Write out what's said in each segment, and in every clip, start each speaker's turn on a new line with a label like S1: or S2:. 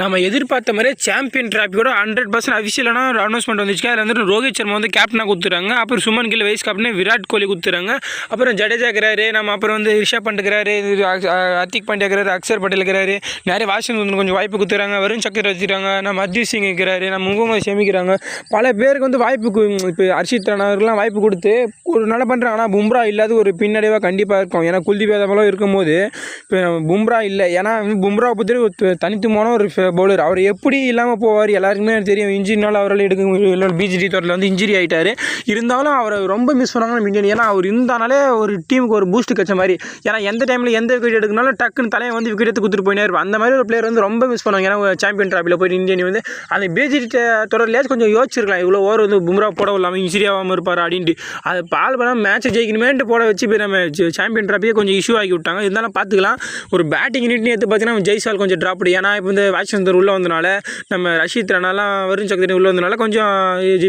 S1: நம்ம எதிர்பார்த்த மாதிரியே சாம்பியன் டிராஃபியோட ஹண்ட்ரட் பர்சன்ட் அஃபிஷியலான ஒரு அனௌன்ஸ்மெண்ட் வந்துச்சு அதில் வந்துட்டு ரோஹித் சர்மா வந்து கேப்டனாக கொடுத்துறாங்க. அப்புறம் சுமன் கில் வைஸ் கேப்டனே விராட் கோலி கொடுத்துறாங்க. அப்புறம் ஜடேஜா இருக்கிறாரு. நம்ம அப்புறம் வந்து ரிஷப் பண்ட் இருக்கிறாரு. ஹர்திக் பாண்டியா இருக்கிறாரு அக்ஷர் பட்டேல் இருக்கிறாரு. நிறைய வாஷிங் வந்து கொஞ்சம் வாய்ப்பு கொடுத்துறாங்க. வருண் சக்கர் வச்சுக்கிறாங்க நம்ம அஜித் சிங் இருக்கிறாரு நம்ம முகமது சேமிக்கிறாங்க பல பேருக்கு வந்து வாய்ப்பு இப்போ ஹர்ஷித் ராணா வாய்ப்பு கொடுத்து ஒரு நல்லா பண்ணுறாங்க ஆனால் பும்ரா இல்லாத ஒரு பின்னடைவாக கண்டிப்பாக இருக்கும். ஏன்னா குல்தீப் யாதவெல்லாம் இருக்கும்போது இப்போ பும்ரா இல்லை. ஏன்னா பும்ரா பற்றி ஒரு தனித்துவமான ஒரு பவுலர் அவர் எப்படி இல்லாமல் போவார் எல்லாருக்குமே தெரியும். இன்ஜினால் அவரால் எடுக்க பிஜிடி தோட்டில் வந்து இன்ஜுரி ஆகிட்டார் இருந்தாலும் அவரை ரொம்ப மிஸ் பண்ணாங்க நம்ம இந்தியன் ஏன்னா அவர் இருந்தாலே ஒரு டீமுக்கு ஒரு பூஸ்ட் கச்ச மாதிரி. ஏன்னா எந்த டைமில் எந்த விக்கெட் எடுக்கனாலும் டக்குன்னு தலையை வந்து விக்கெட் எடுத்து கொடுத்துட்டு போயினே இருப்பார். அந்த மாதிரி ஒரு பிளேயர் வந்து ரொம்ப மிஸ் பண்ணுவாங்க. ஏன்னா சாம்பியன் ட்ராஃபியில் போயிட்டு இந்தியன் வந்து அந்த பிஜிடி தொடர்லையாச்சும் கொஞ்சம் யோசிச்சிருக்கலாம். இவ்வளோ ஓவர் வந்து பும்ரா போட இல்லாமல் இன்ஜுரி ஆகாமல் இருப்பார் அப்படின்ட்டு. அது பால் பண்ணால் மேட்ச்சை ஜெயிக்கணுமேன்ட்டு போட வச்சு இப்போ நம்ம சாம்பியன் ட்ராஃபியை கொஞ்சம் இஷ்யூ ஆக்கி விட்டாங்க. இருந்தாலும் பார்த்துக்கலாம். ஒரு பேட்டிங் யூனிட்னு எடுத்து பார்த்தீங்கன்னா ஜெய்சால் கொஞ்சம் ட்ராப் ஏன்னா இப்போ இந்த சந்தர் உள்ளே வந்தனால நம்ம ரஷீத் ரானாலாம் வருண் சக்தி உள்ளே வந்தனால கொஞ்சம்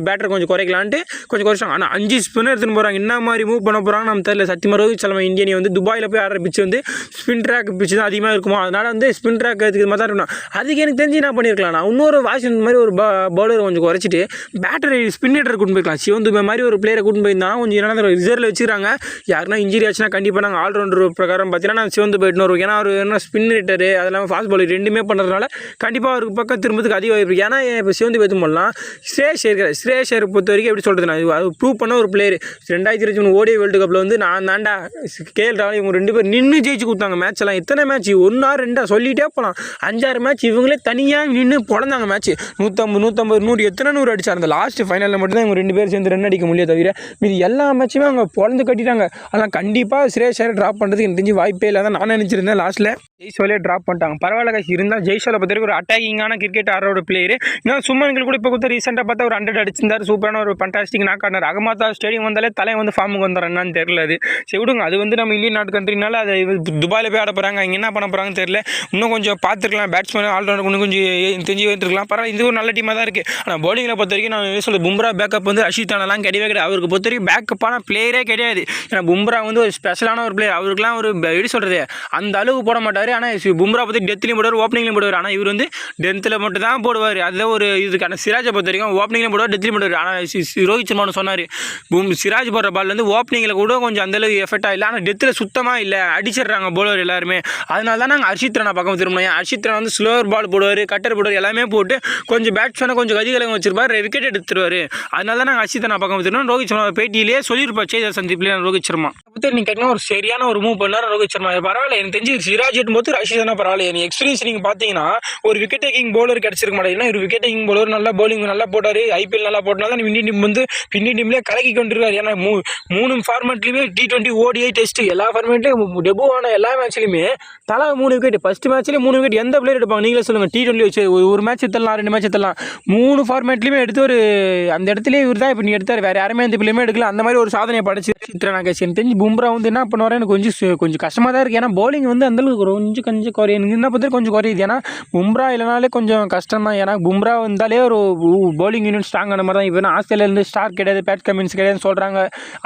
S1: பேட்டர் கொஞ்சம் குறைக்கலான்ட்டு கொஞ்சம் குறைச்சாங்க ஆனால் அஞ்சு ஸ்பின்னர் எடுத்துன்னு போகிறாங்க என்ன மாதிரி மூவ் பண்ண போகிறாங்க நம்ம தெரியல. சத்தியமாக ரோஹித் சர்மா இந்தியனி வந்து துபாயில் போய் ஆடுற பிச்சு வந்து ஸ்பின் ட்ராக் பிச்சு தான் அதிகமாக இருக்குமா? அதனால் வந்து ஸ்பின் ட்ராக் எடுத்துக்கிற மாதிரி தான் இருக்கணும் அதுக்கு எனக்கு தெரிஞ்சு என்ன பண்ணியிருக்கலாம் நான் இன்னொரு வாஷிங்டன் மாதிரி ஒரு பவுலர் கொஞ்சம் குறைச்சிட்டு பேட்டரி ஸ்பின் ஹிட்டர் கூட்டு போயிருக்கலாம் சிவன் துபே மாதிரி ஒரு பிளேயரை கூட்டு போயிருந்தா கொஞ்சம் என்ன ரிசர்வில் வச்சுக்கிறாங்க. யாருன்னா இன்ஜுரி ஆச்சுன்னா கண்டிப்பாக நாங்கள் ஆல்ரவுண்டர் பிரகாரம் பார்த்தீங்கன்னா நான் சிவந்து போயிட்டு வருவோம் ஏன்னா அவர் என்ன ஸ்பின் ஹிட்டரு அது இல்லாமல் ஃபாஸ்ட் பாலர் ரெண்டுமே பண்ணுறதுனால கண்டிப்பாக அவருக்கு பக்கம் திரும்பத்துக்கு அதிக வாய்ப்பு ஏன்னா இப்போ சிவந்து பேத்து போடலாம் ஸ்ரேஷ் இருக்கிற ஸ்ரேஷ் பொறுத்த வரைக்கும் எப்படி சொல்கிறது நான்? அது ப்ரூவ் பண்ண ஒரு பிளேயர் ரெண்டாயிரத்தி இருபத்தி மூணு ஓடிய வேர்ல்டு கப்பில் வந்து நான் தாண்டா கேஎல் ராவல் இவங்க ரெண்டு பேர் நின்று ஜெயிச்சு கொடுத்தாங்க மேட்ச் எல்லாம். எத்தனை மேட்ச் ஒன்றா ரெண்டா சொல்லிட்டே போகலாம் அஞ்சாறு மேட்ச் இவங்களே தனியாக நின்று பிறந்தாங்க மேட்ச் நூற்றம்பது நூற்றம்பது நூறு எத்தனை நூறு அடிச்சார் அந்த லாஸ்ட் ஃபைனலில் மட்டும்தான் இவங்க ரெண்டு பேரும் சேர்ந்து ரன் அடிக்க முடியாது தவிர மீதி எல்லா மேட்சுமே அவங்க பிறந்து கட்டிட்டாங்க. ஆனால் கண்டிப்பாக ஸ்ரேஷர் ட்ராப் பண்ணுறதுக்கு எனக்கு தெரிஞ்சு வாய்ப்பே இல்லை தான் நான் நினச்சிருந்தேன் லாஸ்ட்டில் ஜெய்ஸ்வாலே ட்ராப் பண்ணிட்டாங்க. பரவாயில்ல காசு இருந்தால் ஜெய்ஸ்வாலை பொறுத்த ஒரு அட்டாக்கிங்கான கிரிக்கெட் ஆடுற ஒரு பிளேயர் இன்னும் சும்மன்கள் கூட இப்போ கொடுத்த ரீசெண்டாக பார்த்தா ஒரு ஹண்ட்ரட் அடிச்சிருந்தார். சூப்பரான ஒரு ஃபண்டாஸ்டிக் நாக் ஆடினார். அகமாதா ஸ்டேடியம் வந்தாலே தலை வந்து ஃபார்முக்கு வந்தார் என்னன்னு தெரியல அது. சரி விடுங்க. அது வந்து நம்ம இந்தியன் நாட்டு கண்ட்ரினால அதை துபாயில் போய் ஆட போகிறாங்க இங்கே என்ன பண்ண போகிறாங்கன்னு தெரியல. இன்னும் கொஞ்சம் பார்த்துருக்கலாம். பேட்ஸ்மேன் ஆல்ரவுண்டர் இன்னும் கொஞ்சம் தெரிஞ்சு வந்துருக்கலாம் பரவாயில்ல இது ஒரு நல்ல டீமாக தான் இருக்குது ஆனால் பவுலிங்கில் பொறுத்த வரைக்கும் நான் என்ன சொல்லுது பும்ரா பேக்கப் வந்து அஷித் தானெல்லாம் கிடையவே கிடையாது. அவருக்கு பொறுத்த வரைக்கும் பேக்கப்பான பிளேயரே கிடையாது. ஏன்னா பும்ரா வந்து ஒரு ஸ்பெஷலான ஒரு பிளேயர் அவருக்குலாம் ஒரு எப்படி சொல்கிறது அந்த அளவுக்கு போட மாட்டார். ஆனால் பும்ரா பற்றி டெத்லையும் போடுவார் ஓப்பனிங்லையும் போடுவார். ஆனால் இவர் வந்து டென்த்தில் மட்டும் தான் போடுவார். அதில் ஒரு இதுக்கான சிராஜை பொறுத்த வரைக்கும் ஓப்பனிங்கில் போடுவார் டெத்லையும் போடுவார். ஆனால் ரோஹித் சர்மானு சொன்னார் பூம் சிராஜ் போடுற பால் வந்து ஓப்பனிங்கில் கூட கொஞ்சம் அந்தளவுக்கு எஃபெக்டாக இல்லை. ஆனால் டெத்தில் சுத்தமாக இல்லை. அடிச்சிடுறாங்க போலர் எல்லாருமே. அதனால தான் நாங்கள் ஹர்ஷித் ராணா பக்கம் திரும்பினோம். ஏன்? ஹர்ஷித் ராணா வந்து ஸ்லோவர் பால் போடுவார் கட்டர் போடுவார் எல்லாமே போட்டு கொஞ்சம் பேட்ஸ்மேனை கொஞ்சம் கதிகலங்க வச்சிருப்பார் விக்கெட் எடுத்துருவார். அதனால தான் நாங்கள் ஹர்ஷித் ராணா பக்கம் திரும்பணும் ரோஹித் சர்மா பேட்டியிலேயே சொல்லியிருப்பார் சேதர் சந்திப்பிலே ரோஹித் சர்மா. நீங்கள் கேட்கணும். ஒரு சரியான ஒரு மூவ் பண்ணார் ரோஹித் சர்மா. பரவாயில்ல எனக்கு தெரிஞ்சு சிராஜ் போது ரஷித் ராணா பரவாயில்ல எனக்கு எக்ஸ்பீரியன்ஸ் நீங்கள் பார்த்தீங்கன்னா ஒரு விக்கெட் டேக்கிங் பவுலர் கிடச்சிருக்க மாட்டேங்குது. ஒரு விக்கெட் டேக்கிங் பவுலர் நல்லா பவுலிங் நல்லா போட்டார். ஐபிஎல் நல்லா போட்டனால தான் இந்தியன் டீம் வந்து இந்தியன் டீம்லேயே கலக்கி கொண்டிருக்காரு. ஏன்னா மூ மூணு ஃபார்மேட்லையுமே டி ட்வெண்ட்டி ஓடிஐ டெஸ்ட் எல்லா ஃபார்மேட்லையும் டெபு ஆன எல்லா மேட்ச்லையுமே தலா மூணு விக்கெட் ஃபஸ்ட் மேட்ச்லேயே மூணு விக்கெட் எந்த பிளேயர் எடுப்பாங்க? நீங்களே சொல்லுங்கள் டி ட்வெண்ட்டி வச்சு ஒரு- மேட்ச் எடுத்துடலாம் ரெண்டு மேட்ச் எடுத்துடலாம். மூணு ஃபார்மேட்லையுமே எடுத்து ஒரு அந்த இடத்துலயே இவர் தான் இப்போ நீ எடுத்தார். வேறு யாருமே இந்த பிள்ளையுமே எடுக்கல. அந்த மாதிரி ஒரு சாதனையை படைச்சு. சித்ரா நாகேஷ் தெரிஞ்சு பும்ரா வந்து என்ன பண்ணுவார்? எனக்கு கொஞ்சம் கொஞ்சம் கஷ்டமாக தான் இருக்குது ஏன்னா பவுலிங் வந்து அந்தளவுக்கு கொஞ்சம் கொஞ்சம் குறையும் என்ன பொறுத்த கொஞ்சம் குறையுது. ஏன்னா பும்ரா இல்லைனாலே கொஞ்சம் கஷ்டம் தான் ஏன்னா பும்ரா வந்தாலே ஒரு பவுலிங் யூனிட் ஸ்ட்ராங் ஆன மாதிரி தான் இப்போ ஆஸ்திரேலியாலேருந்து ஸ்டார் கிடையாது பேட் கமின்ஸ் கிடையாதுன்னு சொல்கிறாங்க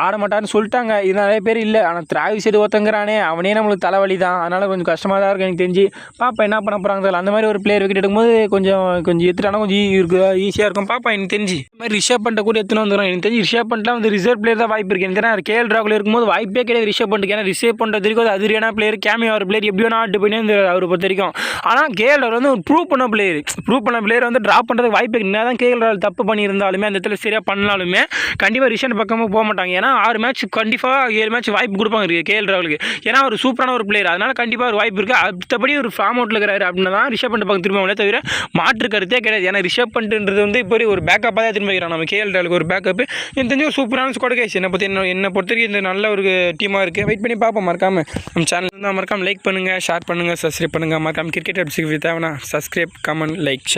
S1: ஆடமாட்டான்னு சொல்லிட்டாங்க. இது நிறைய பேர் இல்லை. ஆனால் திராவி சைடு ஒருத்தங்கிறானே. அவனே நம்மளுக்கு தலைவலி தான் அதனால் கொஞ்சம் கஷ்டமாக தான் இருக்கும் எனக்கு தெரிஞ்சு. பாப்பா என்ன பண்ண போகிறாங்க தெரியல அந்த மாதிரி ஒரு பிளேயர் விக்கெட் எடுக்கும்போது கொஞ்சம் கொஞ்சம் எடுத்துட்டானா கொஞ்சம் இருக்கு ஈஸியாக இருக்கும். பாப்பா எனக்கு தெரிஞ்சு. இந்த மாதிரி ரிஷப் பண்ணிட்ட கூட எடுத்துன்னு வந்துடும் எனக்கு தெரிஞ்சு ரிஷப் பண்ணலாம் வந்து ரிசர்வ் பிளேயர் தான் வாய்ப்பு இருக்குது எனக்கு தெரியாது கேஎல் ராகுல் இருக்கும்போது வாய்ப்பே கிடையாது ரிஷப் பண்ணிட்டு ஏன்னா ரிசர்வ் பண்ணுறது வரைக்கும் அது அதிரியான பிளேயர் கேமியா ஒரு பிளேயர் எப்படி வேணா ஆட்டு போயினே அவர் அவரை பொறுத்த வரைக்கும். ஆனால் கேஎல் ராகுல் வந்து ஒரு ப்ரூவ் பண்ண பிளேயர் ப்ரூவ் பண்ண பிளேயர் வந்து ட்ராப் பண்ணுறதுக்கு வாய்ப்பு என்ன தான் கேஎல் ராகுல் தப்பு பண்ணியிருந்தாலுமே அந்த இடத்துல சரியாக பண்ணாலுமே கண்டிப்பாக ரிஷன் பக்கமாக போக மாட்டாங்க. ஏன்னா ஆறு மேட்ச் கண்டிப்பாக ஏழு மேட்ச் வாய்ப்பு கொடுப்பாங்க கேஎல் ராகுலுக்கு ஏன்னா ஒரு சூப்பரான ஒரு பிளேயர் அதனால் கண்டிப்பாக ஒரு வாய்ப்பு இருக்குது அடுத்தபடி ஒரு ஃபார்ம் அவுட்டில் இருக்கிறாரு அப்படின்னா தான் ரிஷப் பண்ணிட்டு பக்கம் திரும்ப தவிர மாற்று கருத்தே கிடையாது. ஏன்னா ரிஷப் பண்ணிட்டுன்றது வந்து இப்போ ஒரு பேக்கப்பாக தான் திரும்ப வைக்கிறான் நம்ம கேஎல் ராகுலுக்கு ஒரு பேக்கப் எனக்கு தெரிஞ்ச ஒரு சூப்பரான ஸ்குவாட் கேஸ் என்னை பற்றி என்ன என்னை பொறுத்த வரைக்கும் இந்த நல்ல ஒரு டீமாக இருக்குது வெயிட் பண்ணி பார்ப்போம். மறக்காமல் நம்ம சேனல் இருந்தால் மறக்காம லைக் பண்ணுங்கள் ஷேர் பண்ணுங்கள் சப்ஸ்கிரைப் பண்ணுங்கள் மறக்காம கிரிக்கெட் அப்சிக்கு தேவைன்னா சப்ஸ்கிரைப் கமெண்ட் லைக் ஷேர்